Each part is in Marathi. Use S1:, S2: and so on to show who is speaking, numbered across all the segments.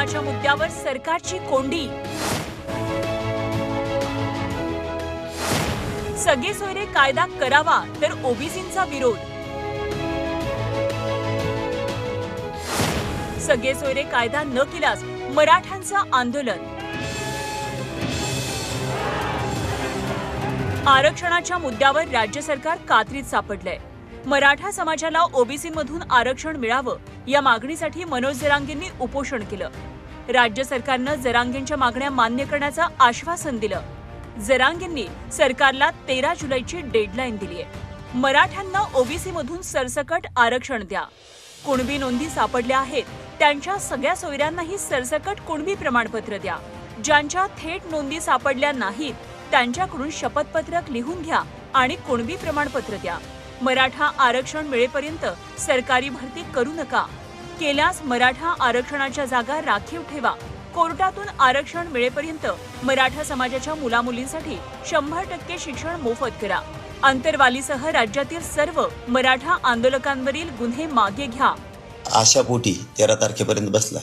S1: आरक्षणाच्या मुद्द्यावर सरकारची कोंडी. सगळे सोयरे कायदा करावा तर ओबीसींचा विरोध. सगळे सोयरे कायदा न केल्यास मराठ्यांचं आंदोलन. आरक्षणाच्या मुद्द्यावर राज्य सरकार कात्रीत सापडलंय. मराठा समाजाला ओबीसीमधून आरक्षण मिळावं या मागणीसाठी मनोज जरांगेंनी उपोषण केलं. राज्य सरकारनं जरांगेंच्या मागण्या मान्य करण्याचं आश्वासन दिलं. जरांगेंनी सरकारला तेरा जुलैची डेडलाईन दिली आहे. मराठ्यांना ओबीसीमधून सरसकट आरक्षण द्या. कुणबी नोंदी सापडल्या आहेत त्यांच्या सगळ्या सोयऱ्यांनाही सरसकट कुणबी प्रमाणपत्र द्या. ज्यांच्या थेट नोंदी सापडल्या नाहीत त्यांच्याकडून शपथपत्रक लिहून घ्या आणि कुणबी प्रमाणपत्र द्या. मराठा आरक्षण मिळेपर्यंत सरकारी भरती करू नका. केल्यास मराठा आरक्षणाच्या जागा राखीव ठेवा. कोर्टातून आरक्षण मिळेपर्यंत मराठा समाजाच्या मुलामुलींसाठी शंभर टक्के शिक्षण मोफत करा. अंतरवालीसह राज्यातील सर्व मराठा आंदोलकांवरील गुन्हे मागे घ्या.
S2: आशा पोटी तेरा तारखेपर्यंत बसला.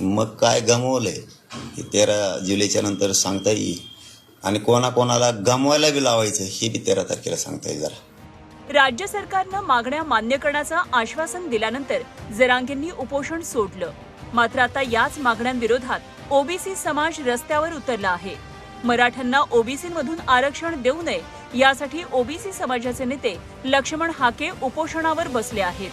S2: मग काय गमवलंय? हे तेरा जुलैच्या नंतर सांगता येईल. आणि कोणाकोणाला गमवायला बी लावायचं हे बी तेरा तारखेला सांगता येईल जरा.
S1: राज्य सरकारनं मागण्या मान्य करण्याचं आश्वासन दिल्यानंतर जरांगेंनी उपोषण सोडलं. मात्र आता याच मागण्यांविरोधात ओबीसी समाज रस्त्यावर उतरला आहे. मराठ्यांना ओबीसीमधून आरक्षण देऊ नये यासाठी ओबीसी समाजाचे नेते लक्ष्मण हाके उपोषणावर बसले आहेत.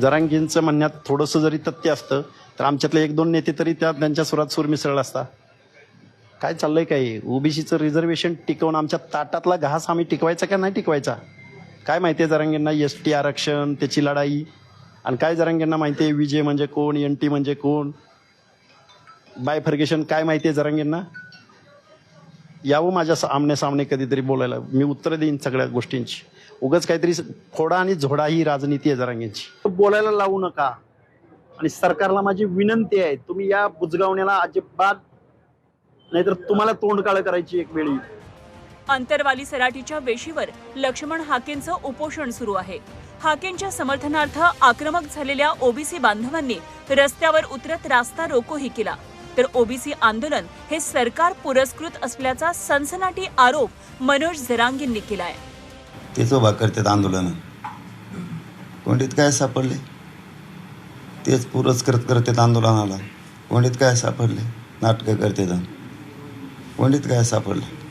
S3: जरांगींचं म्हणण्यात थोडंसं जरी तथ्य असतं तर आमच्यातले एक दोन नेते तरी त्या त्यांच्या सुरात सूर मिसळला असता. काय चाललंय काय ओबीसीचं रिझर्वेशन टिकवून आमच्या ताटातला घास आम्ही टिकवायचा का नाही टिकवायचा? काय माहिती आहे जरांगींना? एस टी आरक्षण त्याची लढाई. आणि काय जरांगींना माहिती आहे? विजय म्हणजे कोण? एन टी म्हणजे कोण? बायफर्गेशन काय माहिती आहे जरांगींना? यावं माझ्या आमने सामने कधीतरी बोलायला. मी उत्तर देईन सगळ्या गोष्टींची. उगाच काहीतरी फोडा आणि झोडा ही राजनीती आहे जरांगींची. बोलायला लावू नका. आणि सरकारला माझी विनंती आहे तुम्ही या बुजगावण्याला अजिबात नाहीतर तुम्हाला तोंड काळ करायची एक वेळी.
S1: अंतरवाली सराटीच्या वेशीवर लक्ष्मण हाकेंचं उपोषण सुरू आहे. हाकेंच्या समर्थनार्थ आक्रमक झालेल्या ओबीसी बांधवांनी रस्त्यावर उतरत रास्ता रोकोही केला. तर ओबीसी आंदोलन हे सरकार पुरस्कृत असल्याचा सनसनाटी आरोप मनोज झरांगींनी केलाय.
S2: तेच उभा करतात आंदोलन. कोंडीत काय सापडले? तेच पुरस्कृत करतात आंदोलनाला. कोंडीत काय सापडले? नाटकं करतात. कोंडीत काय सापडले?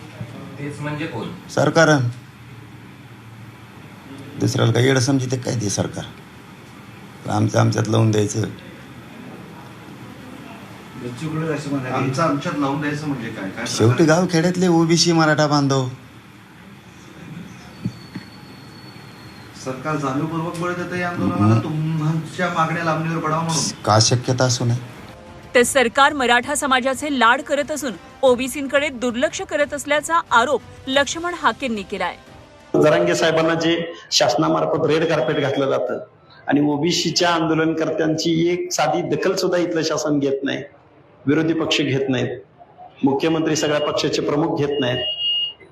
S4: तेच म्हणजे कोण
S2: सरकार. दुसऱ्याला काही येडं समजिते काय ते सरकार? आमचं आमच्यात लावून द्यायचं.
S5: आमचं आमच्यात लावून द्यायचं म्हणजे काय? काय
S2: शेवटी गाव खेड्यातले ओबीसी मराठा बांधव.
S5: सरकार जाणीवपूर्वक बळ देतं या आंदोलनाला. तुमच्या मागण्या लांबणीवर पडावं म्हणून.
S2: का शक्यता असू नये?
S1: ते सरकार मराठा समाजाचे लाड करत असून ओबीसींकडे दुर्लक्ष करत असल्याचा आरोप लक्ष्मण हाकेंनी केलाय.
S3: जरांगे साहेबांना जे शासनामार्फत रेड कार्पेट घातलं जातं आणि ओबीसीच्या आंदोलनकर्त्यांची एक साधी दखल सुद्धा इथलं शासन घेत नाही विरोधी पक्ष घेत नाहीत मुख्यमंत्री सगळ्या पक्षाचे प्रमुख घेत नाहीत.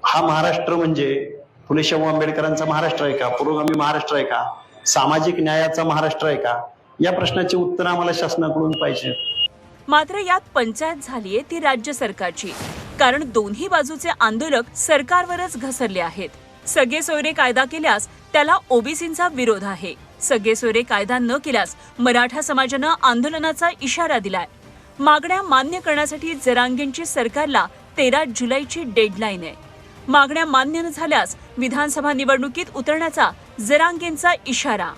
S3: हा महाराष्ट्र म्हणजे फुले शाहू आंबेडकरांचा महाराष्ट्र आहे का? पुरोगामी महाराष्ट्र आहे का? सामाजिक न्यायाचा महाराष्ट्र आहे का? या प्रश्नाचे उत्तर आम्हाला शासनाकडून पाहिजे
S1: मात्र यात पंचायत झालीये ती राज्य सरकारची. कारण दोन्ही बाजूचे आंदोलक सरकारवरच घसरले आहेत. सगळे सोयरे कायदा केल्यास त्याला ओबीसींचा विरोध आहे. सगळे सोयरे कायदा न केल्यास मराठा समाजानं आंदोलनाचा इशारा दिलाय. मागण्या मान्य करण्यासाठी जरांगेंची सरकारला तेरा जुलैची डेडलाईन आहे. मागण्या मान्य न झाल्यास विधानसभा निवडणुकीत उतरण्याचा जरांगेंचा इशारा.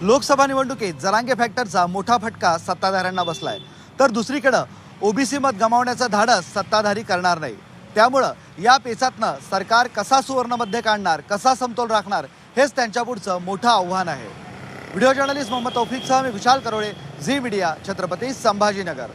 S6: लोकसभा निवडणुकीत जरांगे फॅक्टरचा मोठा फटका सत्ताधाऱ्यांना बसलाय. तर दुसरीकडं ओबीसी मत गमावण्याचा धाडस सत्ताधारी करणार नाही. त्यामुळं या पेचातनं सरकार कसा सुवर्णमध्ये काढणार कसा समतोल राखणार हेच त्यांच्या पुढचं मोठं आव्हान आहे. व्हिडिओ जर्नलिस्ट मोहम्मद तौफिकसह मी विशाल करोळे झी मीडिया छत्रपती संभाजीनगर.